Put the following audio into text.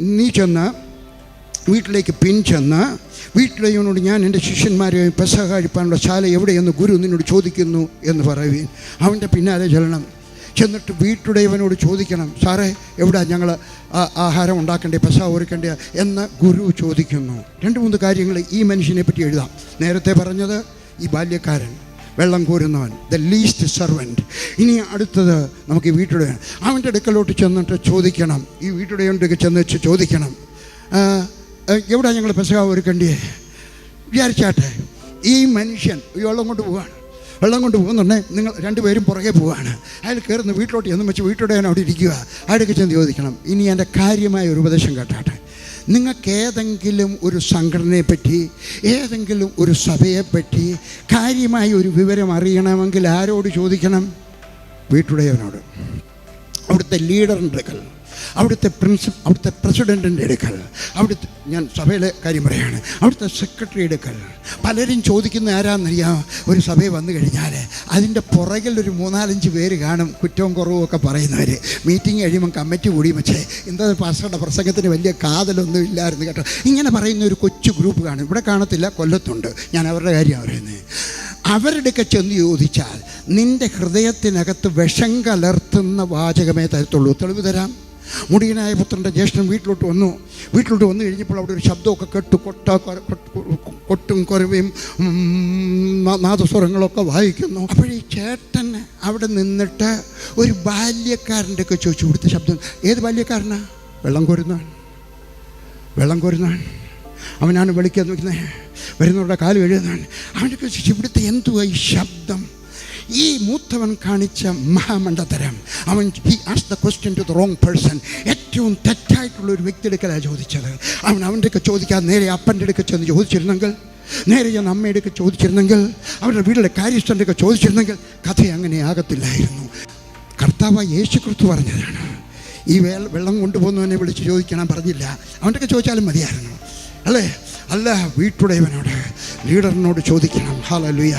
നീ ചെന്ന് വീട്ടിലേക്ക് പിൻ ചെന്ന് വീട്ടിലെയോനോട് ഞാൻ എന്റെ ശിഷ്യന്മാരെ പെസഹ കഴിപ്പാനുള്ള ശാല എവിടെയെന്ന് ഗുരു നിന്നോട് ചോദിക്കുന്നു എന്ന് പറയുകയും അവന്റെ പിന്നാലെ ചെല്ലണം. ചെന്നിട്ട് വീട്ടുടയവനോട് ചോദിക്കണം സാറേ എവിടെ ഞങ്ങൾ ആഹാരം ഉണ്ടാക്കേണ്ടേ പെസ ഒരുക്കേണ്ടേ? എന്ന് ഗുരു ചോദിക്കുന്നു. രണ്ട് മൂന്ന് കാര്യങ്ങൾ ഈ മനുഷ്യനെ പറ്റി എഴുതാം. നേരത്തെ പറഞ്ഞത് ഈ ബാല്യക്കാരൻ വെള്ളം കോരുന്നവൻ ദ ലീസ്റ്റ് സെർവന്റ് ഇനി അടുത്തത് നമുക്ക് ഈ വീട്ടുടെ അവന്റെ അടുക്കലോട്ട് ചെന്നിട്ട് ചോദിക്കണം. ഈ വീട്ടുടയവന്റെ ചെന്ന് വെച്ച് ചോദിക്കണം. എവിടെ ഞങ്ങൾ പെസക ഒരുക്കണ്ടിയേ? വിചാരിച്ചാട്ടെ ഈ മനുഷ്യൻ ഈ വെള്ളം കൊണ്ട് പോവാണ്. വെള്ളം കൊണ്ട് പോകുന്നുണ്ടെങ്കിൽ നിങ്ങൾ രണ്ടുപേരും പുറകെ പോവാണ്. അയാൾ കയറുന്ന വീട്ടിലോട്ട് ചെന്ന് വെച്ച് വീട്ടോടെ അവിടെ ഇരിക്കുക അയാൾക്ക് ചെന്ന് ചോദിക്കണം. ഇനി എന്റെ കാര്യമായ ഒരു ഉപദേശം കേട്ടാട്ടെ. നിങ്ങൾക്ക് ഏതെങ്കിലും ഒരു സംഘടനയെപ്പറ്റി ഏതെങ്കിലും ഒരു സഭയെപ്പറ്റി കാര്യമായി ഒരു വിവരം അറിയണമെങ്കിൽ ആരോട് ചോദിക്കണം? വീട്ടുടയവനോട്. അവിടുത്തെ ലീഡറിന്റെ അവിടുത്തെ പ്രിൻസിപ്പ് അവിടുത്തെ പ്രസിഡന്റിന്റെ എടുക്കൽ അവിടുത്തെ ഞാൻ സഭയിലെ കാര്യം പറയാണ്. അവിടുത്തെ സെക്രട്ടറി എടുക്കൽ പലരും ചോദിക്കുന്ന ആരാന്നറിയാം? ഒരു സഭയിൽ വന്നു കഴിഞ്ഞാൽ അതിന്റെ പുറകിൽ ഒരു മൂന്നാലഞ്ച് പേര് കാണും കുറ്റവും കുറവും ഒക്കെ പറയുന്നവർ മീറ്റിംഗ് കഴിയുമ്പോൾ കമ്മിറ്റി കൂടി പക്ഷേ എന്താ പാസ്റ്ററുടെ പ്രസംഗത്തിന് വലിയ കാതലൊന്നും ഇല്ലായിരുന്നു കേട്ടോ. ഇങ്ങനെ പറയുന്ന ഒരു കൊച്ചു ഗ്രൂപ്പ് കാണും. ഇവിടെ കാണത്തില്ല കൊല്ലത്തുണ്ട്. ഞാൻ അവരുടെ കാര്യമാണ് പറയുന്നത്. അവരുടെയൊക്കെ ചെന്ന് ചോദിച്ചാൽ നിന്റെ ഹൃദയത്തിനകത്ത് വിഷം കലർത്തുന്ന വാചകമേ തരത്തുള്ളൂ. തെളിവ് തരാം. മുടിയനായ പുത്രന്റെ ജ്യേഷ്ഠൻ വീട്ടിലോട്ട് വന്നു. വീട്ടിലോട്ട് വന്നു കഴിഞ്ഞപ്പോൾ അവിടെ ഒരു ശബ്ദമൊക്കെ കേട്ടു. കൊട്ട കൊട്ടും കുറവയും നാദസ്വരങ്ങളൊക്കെ വായിക്കുന്നു. അപ്പോൾ ഈ ചേട്ടൻ അവിടെ നിന്നിട്ട് ഒരു ബാല്യക്കാരന്റെ ഒക്കെ ചോദിച്ചു ഇവിടുത്തെ ശബ്ദം. ഏത് ബാല്യക്കാരനാ? വെള്ളം കോരുന്നാൻ വെള്ളം കോരുന്നാൻ അവനാണ് വിളിക്കാൻ നോക്കുന്നത്. വരുന്നവരുടെ കാൽ എഴുതുന്നതാണ് അവനൊക്കെ ഇവിടുത്തെ എന്തുവാ ഈ ശബ്ദം? ഈ മൂത്തവൻ കാണിച്ച മഹാമണ്ഡതരം അവൻ he as the question to the wrong person ഏറ്റവും തെറ്റായിട്ടുള്ള ഒരു വ്യക്തി എടുക്കലാണ് ചോദിച്ചത്. അവൻ അവന്റെ ചോദിക്കാൻ നേരെ അപ്പന്റെ അടുക്ക ചെന്ന് ചോദിച്ചിരുന്നെങ്കിൽ നേരെ ചെന്ന് അമ്മയുടെ ഒക്കെ ചോദിച്ചിരുന്നെങ്കിൽ അവരുടെ വീടിലെ കാര്യസ്ഥന്റെ ഒക്കെ ചോദിച്ചിരുന്നെങ്കിൽ കഥ അങ്ങനെ ആകത്തില്ലായിരുന്നു. കർത്താവ് യേശു കൃത്ത് പറഞ്ഞതാണ് ഈ വേ വെള്ളം കൊണ്ടുപോകുന്നവനെ വിളിച്ച് ചോദിക്കണം പറഞ്ഞില്ല. അവന്റെയൊക്കെ ചോദിച്ചാലും മതിയായിരുന്നു. അല്ലേ? അല്ല വീട്ടുടയവനോട് ലീഡറിനോട് ചോദിക്കണം. ഹാലലുയ